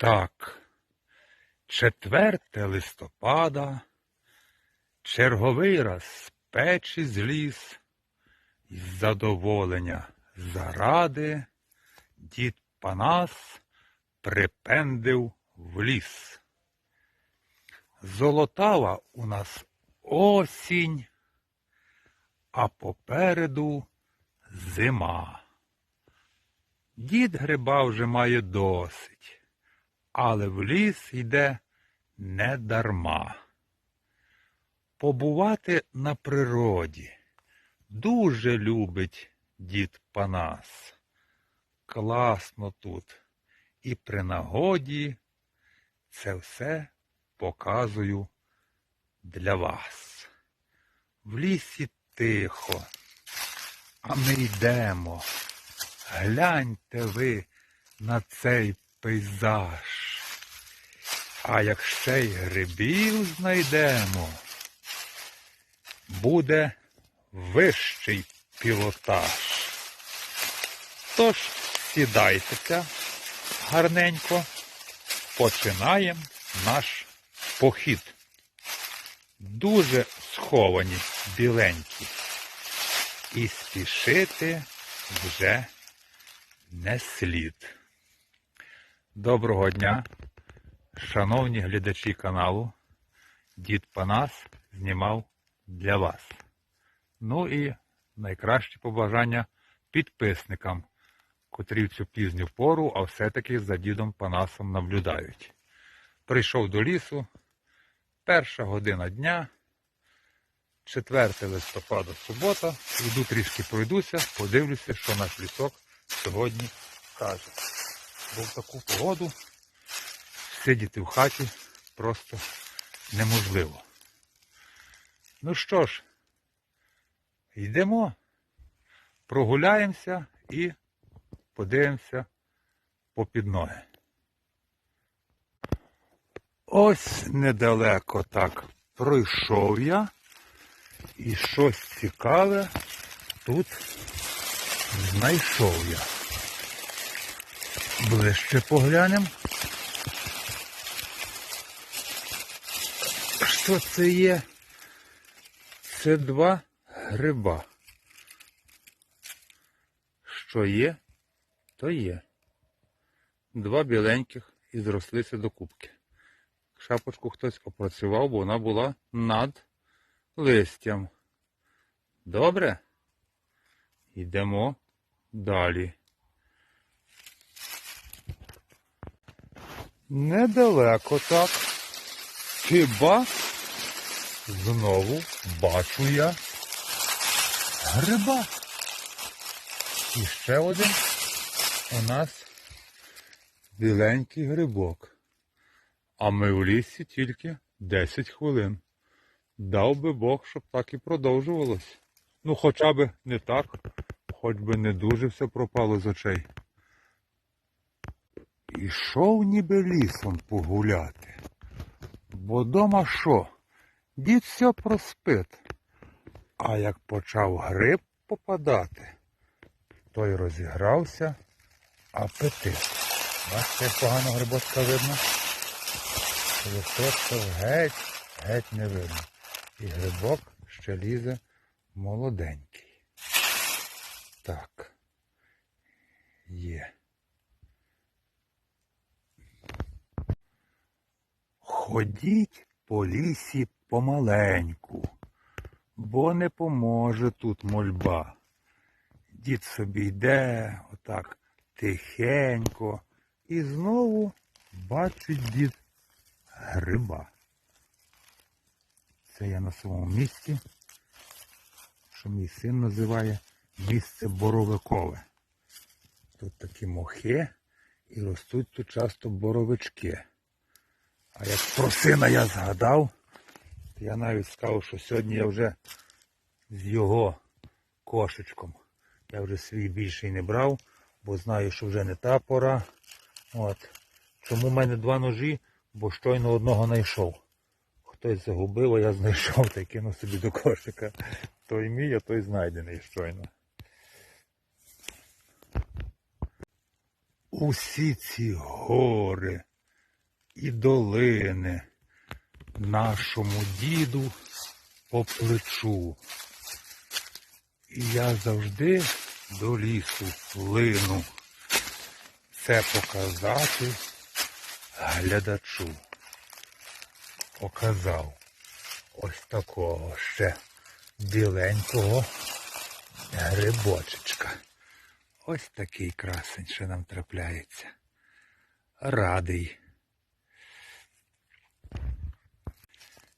Так, 4 листопада, черговий раз з печі зліз, із задоволення заради дід Панас припендив в ліс. Золотава у нас осінь, а попереду зима. Дід гриба вже має досить, але в ліс йде не дарма. Побувати на природі дуже любить дід Панас. Класно тут. І при нагоді це все показую для вас. В лісі тихо, а ми йдемо. Гляньте ви на цей пейзаж. А як ще й грибів знайдемо, буде вищий пілотаж. Тож сідайтеся гарненько, починаємо наш похід. Дуже сховані біленькі. І спішити вже не слід. Доброго дня, шановні глядачі каналу. Дід Панас знімав для вас. Ну і найкращі побажання підписникам, котрі в цю пізню пору, а все-таки за дідом Панасом наблюдають. Прийшов до лісу, перша година дня, 4 листопада, субота, йду трішки пройдуся, подивлюся, що наш лісок сьогодні каже. Бо в таку погоду сидіти в хаті просто неможливо. Ну що ж, йдемо, прогуляємося і подивимося попід ноги. Ось недалеко так пройшов я і щось цікаве тут знайшов я. Ближче поглянемо. Що це є? Це два гриба. Що є, то є. Два біленьких і зрослися до кубки. Шапочку хтось опрацював, бо вона була над листям. Добре? Йдемо далі. Недалеко так. Хіба знову бачу я гриба. І ще один у нас біленький грибок. А ми в лісі тільки 10 хвилин. Дав би Бог, щоб так і продовжувалось. Ну, хоча б не так, хоч би не дуже все пропало з очей. Ішов ніби лісом погуляти. Бо дома що? Дід все проспит. А як почав гриб попадати, той розігрався апетит. Бачите, як погано грибочка видно? Листочок геть, геть не видно. І грибок ще лізе молоденький. Так. Є. Ходіть по лісі помаленьку, бо не поможе тут мольба. Дід собі йде отак тихенько і знову бачить дід гриба. Це я на своєму місці, що мій син називає місце боровикове. Тут такі мохи і ростуть тут часто боровички. А як про сина я згадав, то я навіть сказав, що сьогодні я вже з його кошечком. Я вже свій більший не брав, бо знаю, що вже не та пора. От. Чому в мене два ножі? Бо щойно одного знайшов. Хтось загубив, а я знайшов та й кинув собі до кошика. Той мій, а той знайдений щойно. Усі ці гори, і долини нашому діду по плечу. І я завжди до лісу лину. Це показати глядачу. Показав ось такого ще біленького грибочечка. Ось такий красень, що нам трапляється. Радий.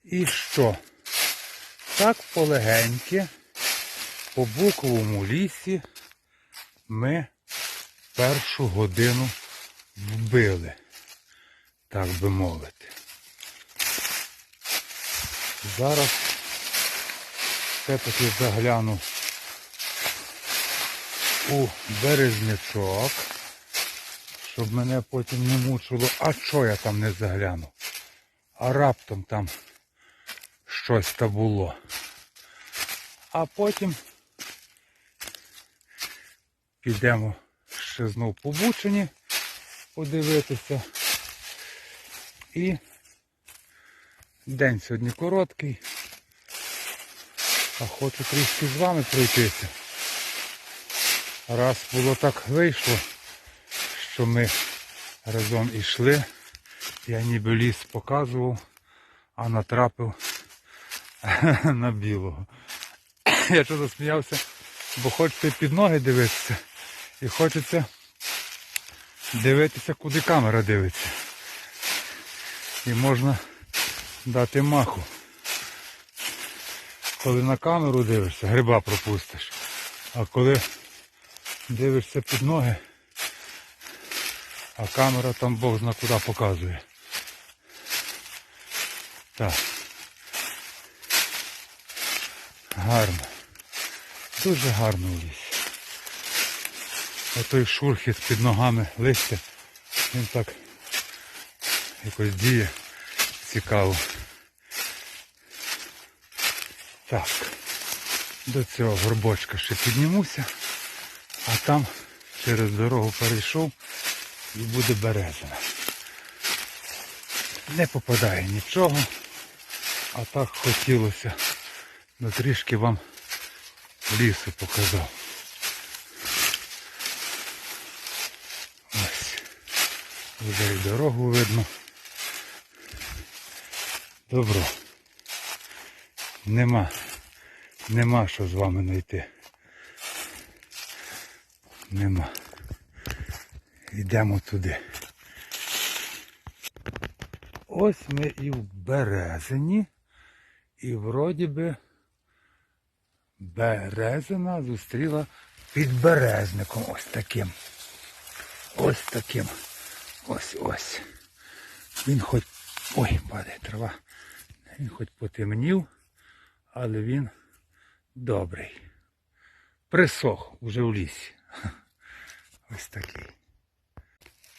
І що? Так полегеньки, по буковому лісі ми першу годину вбили, так би мовити. Зараз все-таки загляну у березнячок, щоб мене потім не мучило, а що я там не загляну? А раптом там щось та було. А потім підемо ще знов по Бучині подивитися. І день сьогодні короткий. А хочу трішки з вами пройтися. Раз було так вийшло, що ми разом ішли, я ніби ліс показував, а натрапив на білого. Я що засміявся, бо хочеться під ноги дивитися і хочеться дивитися, куди камера дивиться. І можна дати маху. Коли на камеру дивишся, гриба пропустиш. А коли дивишся під ноги, а камера там Бог зна куди показує. Так. Гарно. Дуже гарно у лісі. Отой шурхіт під ногами листя, він так якось діє цікаво. Так, до цього горбочка ще піднімуся, а там через дорогу перейшов і буде березина. Не попадає нічого, а так хотілося, ну трішки вам лісу показав. Ось. Вже і дорогу видно. Добро. Нема. Нема що з вами знайти. Нема. Йдемо туди. Ось ми і в Березині. І вроді би Березина зустріла підберезником ось таким. Ось таким. Ось ось. Він хоч... Ой, падає трава. Він хоч потемнів, але він добрий. Присох уже в лісі. Ось такий.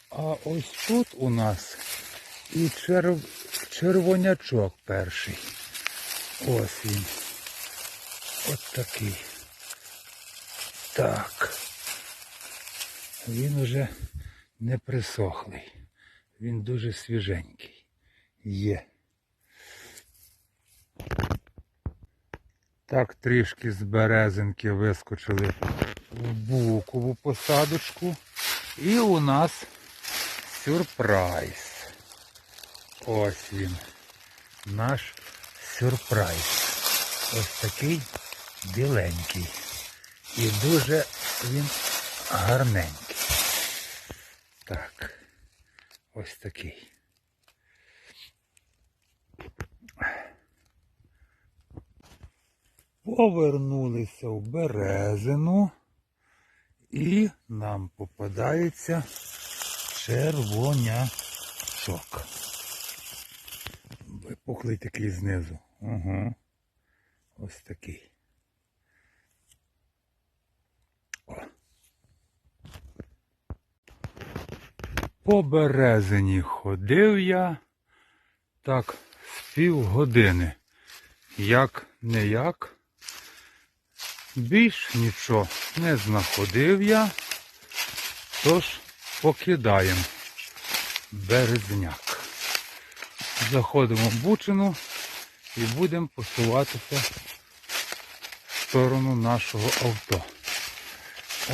А ось тут у нас і черв... червонячок перший. Ось він. От такий. Так. Він уже не присохлий. Він дуже свіженький. Є. Так трішки з березинки вискочили в букову посадочку. І у нас сюрприз. Ось він. Наш сюрприз. Ось такий біленький. І дуже він гарненький. Так. Ось такий. Повернулися в березину і нам попадається червонячок. Випухлий такий знизу. Угу. Ось такий. По березині ходив я так з півгодини. Як не як. Більш нічого не знаходив я. Тож покидаємо березняк. Заходимо в Бучину і будемо посуватися в сторону нашого авто.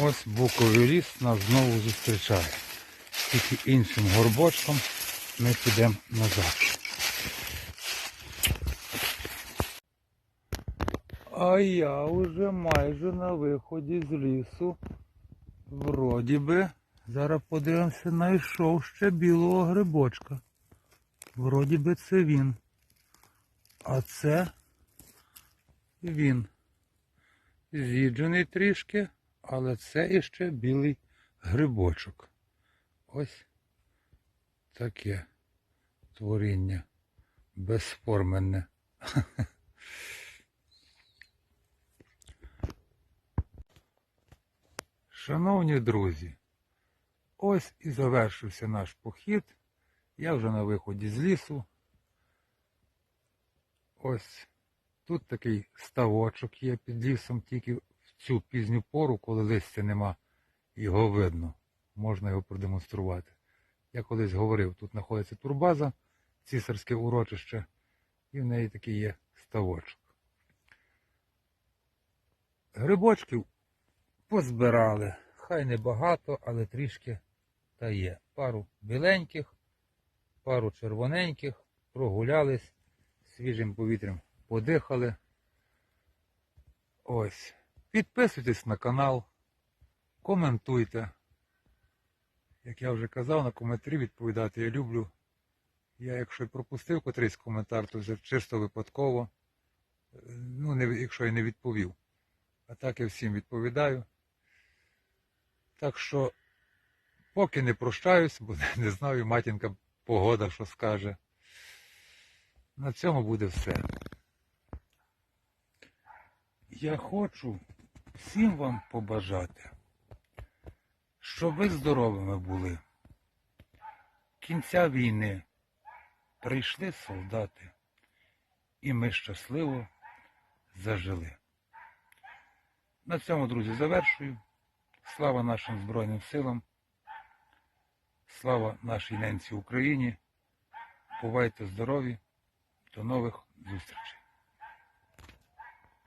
Ось буковий ліс нас знову зустрічає. Тільки іншим горбочком ми підемо назад. А я вже майже на виході з лісу. Вроді би, зараз подивимося, знайшов ще білого грибочка. Вроді би це він. А це він. З'їджений трішки, але це іще білий грибочок. Ось таке творіння безформенне. Шановні друзі, ось і завершився наш похід. Я вже на виході з лісу. Ось тут такий ставочок є під лісом, тільки в цю пізню пору, коли листя нема, його видно. Можна його продемонструвати. Я колись говорив, тут знаходиться турбаза, цісарське урочище, і в неї такий є ставочок. Грибочків позбирали. Хай не багато, але трішки та є. Пару біленьких, пару червоненьких, прогулялись, свіжим повітрям подихали. Ось. Підписуйтесь на канал, коментуйте. Як я вже казав, на коментарі відповідати я люблю. Я, якщо пропустив котрийсь коментар, то вже чисто випадково. Ну, не, якщо я не відповів. А так я всім відповідаю. Так що, поки не прощаюсь, бо не знаю, матінка погода що скаже. На цьому буде все. Я хочу всім вам побажати, щоб ви здоровими були. Кінця війни прийшли солдати, і ми щасливо зажили. На цьому, друзі, завершую. Слава нашим Збройним силам. Слава нашій ненці Україні. Бувайте здорові. До нових зустрічей.